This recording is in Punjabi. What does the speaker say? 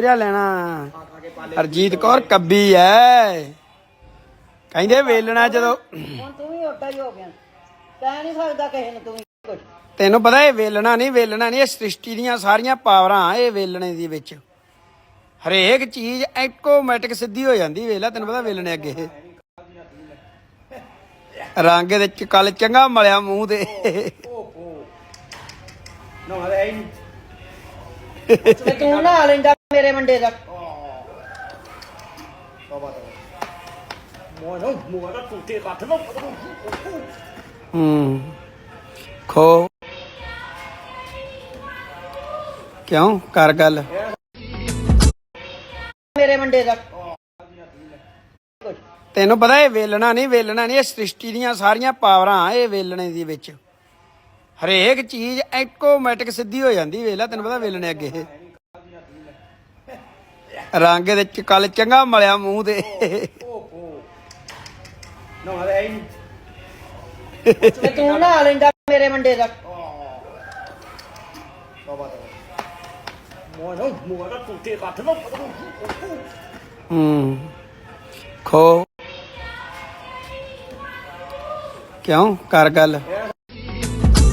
ਕਿਹੜਾ ਲੈਣਾ। ਹਰਜੀਤ ਕੌਰ ਕੱਬੀ ਐ। ਕਹਿੰਦੇ ਵੇਲਣਾ ਜਦੋਂ ਹੁਣ ਤੂੰ ਵੀ ਓਡਾ ਹੀ ਹੋ ਗਿਆ। ਕਹਿ ਨਹੀਂ ਸਕਦਾ ਕਿਸੇ ਨੂੰ ਤੂੰ ਵੀ ਕੁਝ ਤੈਨੂੰ ਪਤਾ ਇਹ ਵੇਲਣਾ ਨਹੀਂ ਵੇਲਣਾ ਨਹੀਂ ਇਹ ਸ੍ਰਿਸ਼ਟੀ ਦੀਆਂ ਸਾਰੀਆਂ ਪਾਵਰਾਂ ਇਹ ਵੇਲਣੇ ਦੇ ਵਿੱਚ। ਹਰੇਕ ਚੀਜ਼ ਐਟੋਮੈਟਿਕ ਸਿੱਧੀ ਹੋ ਜਾਂਦੀ ਵੇਲਾ ਤੈਨੂੰ ਪਤਾ ਵੇਲਣੇ ਅੱਗੇ। ਇਹ। ਰੰਗ ਦੇ ਚ ਕੱਲ ਚੰਗਾ ਮਲਿਆ ਮੂੰਹ ਤੇ। ਤੇ ਤੂੰ ਨਾ ਲੈਂਦਾ। ਮੇਰੇ ਮੁੰਡੇ ਦਾ। ਹੂੰ। ਖੋ। ਕਿਉਂ? ਕਰ ਗੱਲ। ਮੇਰੇ ਮੁੰਡੇ ਦਾ। ਤੈਨੂੰ ਪਤਾ ਇਹ ਵੇਲਣਾ ਨਹੀਂ ਵੇਲਣਾ ਨਹੀਂ ਇਹ ਸ੍ਰਿਸ਼ਟੀ ਦੀਆਂ ਸਾਰੀਆਂ ਪਾਵਰਾਂ ਇਹ ਵੇਲਣੇ ਦੇ ਵਿੱਚ। ਹਰੇਕ ਚੀਜ਼ ਐਟੋਮੈਟਿਕ ਸਿੱਧੀ ਹੋ ਜਾਂਦੀ ਵੇਲਾ ਤੈਨੂੰ ਪਤਾ ਵੇਲਣੇ ਅੱਗੇ। ਇਹ। ਰੰਗ ਦੇ ਚ ਕੱਲ ਚੰਗਾ ਮਲਿਆ ਮੂੰਹ ਤੇ। ਤੇ ਤੂੰ ਨਾ ਲੈਂਦਾ ਮੇਰੇ ਮੁੰਡੇ ਦਾ। ਹੂੰ। ਖੋ। ਕਿਉਂ? ਕਰ ਗੱਲ।